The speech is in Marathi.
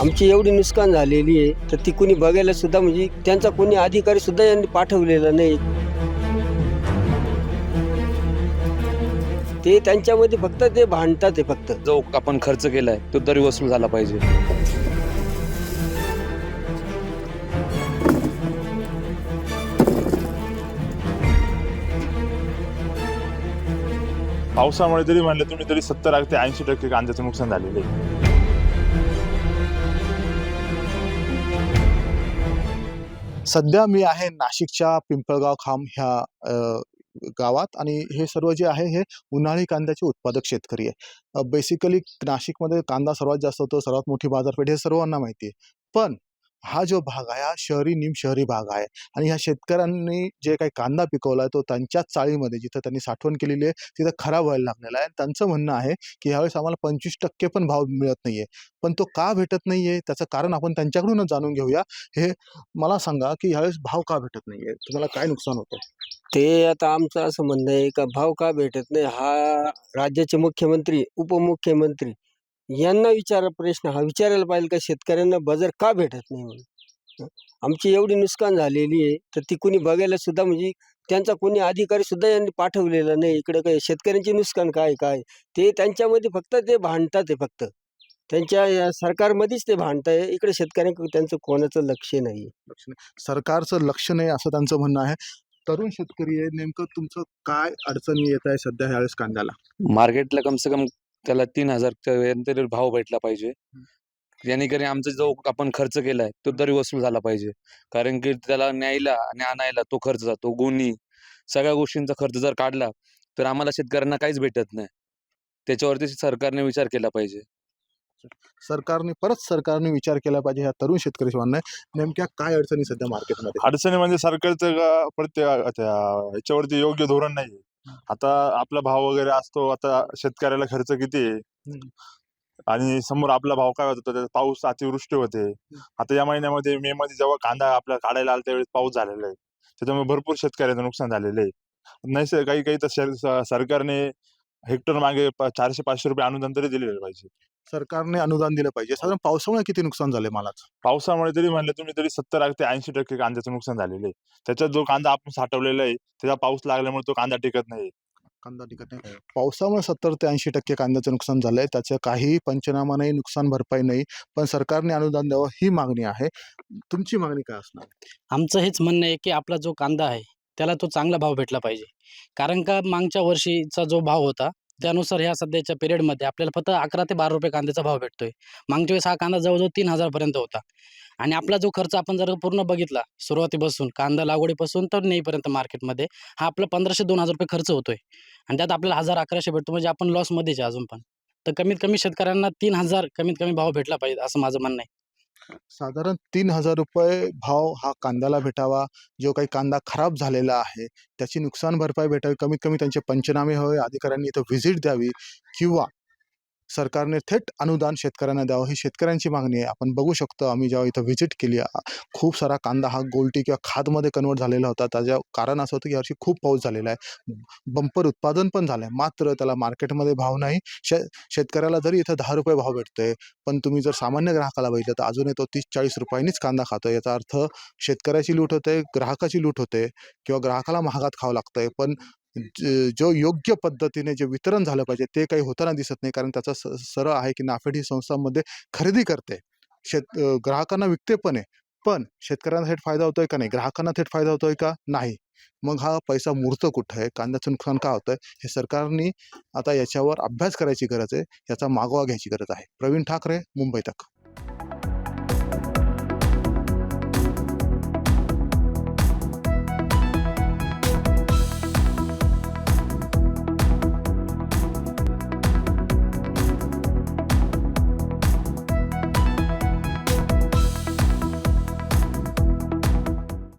आमची एवढी नुकसान झालेली आहे तर ती कुणी बघायला सुद्धा म्हणजे त्यांचा कोणी अधिकारी सुद्धा यांनी पाठवलेला नाही. ते त्यांच्यामध्ये फक्त ते भांडतात ते फक्त. जो आपण खर्च केलाय तो तरी वसूल झाला पाहिजे. पावसामुळे जरी म्हणलं तुम्ही तरी सत्तर ते ऐंशी टक्के कांद्याचं नुकसान झालेलं आहे. सध्या मी आहे नाशिकच्या पिंपळगाव खांब ह्या गावात आणि हे सर्व जे आहे हे उन्हाळी कांद्याचे उत्पादक शेतकरी आहे. बेसिकली नाशिकमध्ये कांदा सर्वात जास्त होतो सर्वात मोठी बाजारपेठ हे सर्वांना माहिती आहे. पण हा जो भाग आहे हा शहरी निम शहरी भाग आहे. आणि ह्या शेतकऱ्यांनी जे काही कांदा पिकवला आहे तो त्यांच्याच चाळीमध्ये जिथं त्यांनी साठवण केलेली आहे तिथं खराब व्हायला लागलेला आहे. त्यांचं म्हणणं आहे की ह्यावेळेस आम्हाला पंचवीस टक्के पण भाव मिळत नाहीये. पण तो का भेटत नाही आहे त्याचं कारण आपण त्यांच्याकडूनच जाणून घेऊया. हे मला सांगा की ह्यावेळेस भाव का भेटत नाहीये? तुम्हाला काय नुकसान होतं? ते आता आमचं असं म्हणणं आहे का भाव का भेटत नाही? हा राज्याचे मुख्यमंत्री उपमुख्यमंत्री यांना विचारा प्रश्न. हा विचारायला पाहिजे का शेतकऱ्यांना बाजार का भेटत नाही म्हणून? आमची एवढी नुकसान झालेली आहे तर ती कुणी बघायला सुद्धा म्हणजे त्यांचा कोणी अधिकारी सुद्धा यांनी पाठवलेला नाही. इकडे काय शेतकऱ्यांचे नुकसान काय काय? ते त्यांच्यामध्ये फक्त ते भांडतात ते फक्त. त्यांच्या या सरकारमध्येच ते भांडताय. इकडे शेतकऱ्यांकडे त्यांचं कोणाचं लक्ष नाही लक्ष नाही. सरकारचं लक्ष नाही असं त्यांचं म्हणणं आहे. तरुण शेतकरी आहे. नेमकं तुमचं काय अडचणी येत आहे सध्या ह्यावेळेस कांद्याला? मार्केटला कम से कम त्याला तीन हजार तरी भाव भेटला पाहिजे. जेणेकरून आमचा जो आपण खर्च केलाय तो तरी वसूल झाला पाहिजे. कारण की त्याला न्यायला आणि आणायला तो खर्च जातो गोणी. सगळ्या गोष्टींचा खर्च जर काढला तर आम्हाला शेतकऱ्यांना काहीच भेटत नाही. त्याच्यावरती सरकारने विचार केला पाहिजे. सरकारने परत सरकारने विचार केला पाहिजे ह्या तरुण म्हणणं आहे नेमक्या काय अडचणी सध्या मार्केटमध्ये अडचणी म्हणजे सरकारचं प्रत्येक त्या ह्याच्यावरती योग्य धोरण नाही आता आपला भाव वगैरे असतो आता शेतकऱ्याला खर्च किती आहे. आणि समोर आपला भाव काय होतो? पाऊस अतिवृष्टी होते. आता या महिन्यामध्ये मे मध्ये जेव्हा कांदा आपला काढायला आला त्यावेळेस पाऊस झालेला आहे. त्याच्यामुळे भरपूर शेतकऱ्याचं नुकसान झालेलं आहे. नाही काही काही तर सरकारने हेक्टर मागे प- चारशे पाचशे रुपये अनुदान तरी दिलेलं पाहिजे. सरकारने अनुदान दिलं पाहिजे. साधारण पावसामुळे किती नुकसान झाले मालाचं? पावसामुळे जरी म्हणलं तुम्ही तरी सत्तर ते ऐंशी टक्के कांद्याचं नुकसान झालेलं आहे. त्याच्यात जो कांदा आपण साठवलेला आहे त्याचा पाऊस लागल्यामुळे तो कांदा टिकत नाही. कांदा टिकत नाही. पावसामुळे सत्तर ते ऐंशी टक्के कांद्याचं नुकसान झालंय. त्याचं काही पंचनामा नाही नुकसान भरपाई नाही. पण सरकारने अनुदान द्यावं ही मागणी आहे. तुमची मागणी काय असणार? आमचं हेच म्हणणं आहे की आपला जो कांदा आहे त्याला तो चांगला भाव भेटला पाहिजे. कारण का मागच्या वर्षीचा जो भाव होता त्यानुसार ह्या सध्याच्या पिरियडमध्ये आपल्याला फक्त अकरा ते बारा रुपये कांद्याचा भाव भेटतोय. मागच्या वेळेस हा कांदा जवळजवळ तीन हजारपर्यंत होता. आणि आपला जो खर्च आपण जर पूर्ण बघितला सुरुवातीपासून कांदा लागवडीपासून तर नेईपर्यंत मार्केटमध्ये हा आपला पंधराशे दोन हजार रुपये खर्च होतोय. आणि त्यात आपल्याला हजार अकराशे भेटतो म्हणजे आपण लॉसमध्येच आहे अजून पण. तर कमीत कमी शेतकऱ्यांना तीन हजार कमीत कमी भाव भेटला पाहिजे असं माझं म्हणणं आहे. साधारण तीन हजार रुपये भाव हा कांद्याला भेटावा. जो काही कांदा खराब झालेला आहे त्याची नुकसान भरपाई भेटावी. कमीत कमी त्यांचे पंचनामे हवे अधिकाऱ्यांनी इथं व्हिजिट द्यावी. किंवा सरकारने थेट अनुदान शेतकऱ्यांना द्यावं ही शेतकऱ्यांची मागणी आहे. आपण बघू शकतो आम्ही जेव्हा इथं व्हिजिट केली खूप सारा कांदा हा गोलटी किंवा खादमध्ये कन्वर्ट झालेला होता. त्याच्या कारण असं होतं की यावर्षी खूप पाऊस झालेला आहे. बंपर उत्पादन पण झालं आहे मात्र त्याला मार्केटमध्ये भाव नाही. शे शेतकऱ्याला जरी इथं दहा रुपये भाव भेटतोय पण तुम्ही जर सामान्य ग्राहकाला बघितलं तर अजूनही तो तीस चाळीस रुपयांनीच कांदा खातो याचा अर्थ शेतकऱ्याची लूट होते ग्राहकाची लूट होते किंवा ग्राहकाला महागात खावं लागतंय. पण ज- जो योग्य पद्धतीने जे वितरण झालं पाहिजे ते काही होताना दिसत नाही. कारण त्याचा स- सरळ आहे की नाफेड ही संस्थांमध्ये खरेदी करते. शेत ग्राहकांना विकते पण आहे. पण शेतकऱ्यांना थेट फायदा होतोय का नाही? ग्राहकांना थेट फायदा होतोय का? नाही. मग हा पैसा मुरतो कुठं आहे? कांद्याचं नुकसान का होतंय? हे सरकारने आता याच्यावर अभ्यास करायची गरज आहे. याचा मागोवा घ्यायची गरज आहे. प्रवीण ठाकरे मुंबई तक.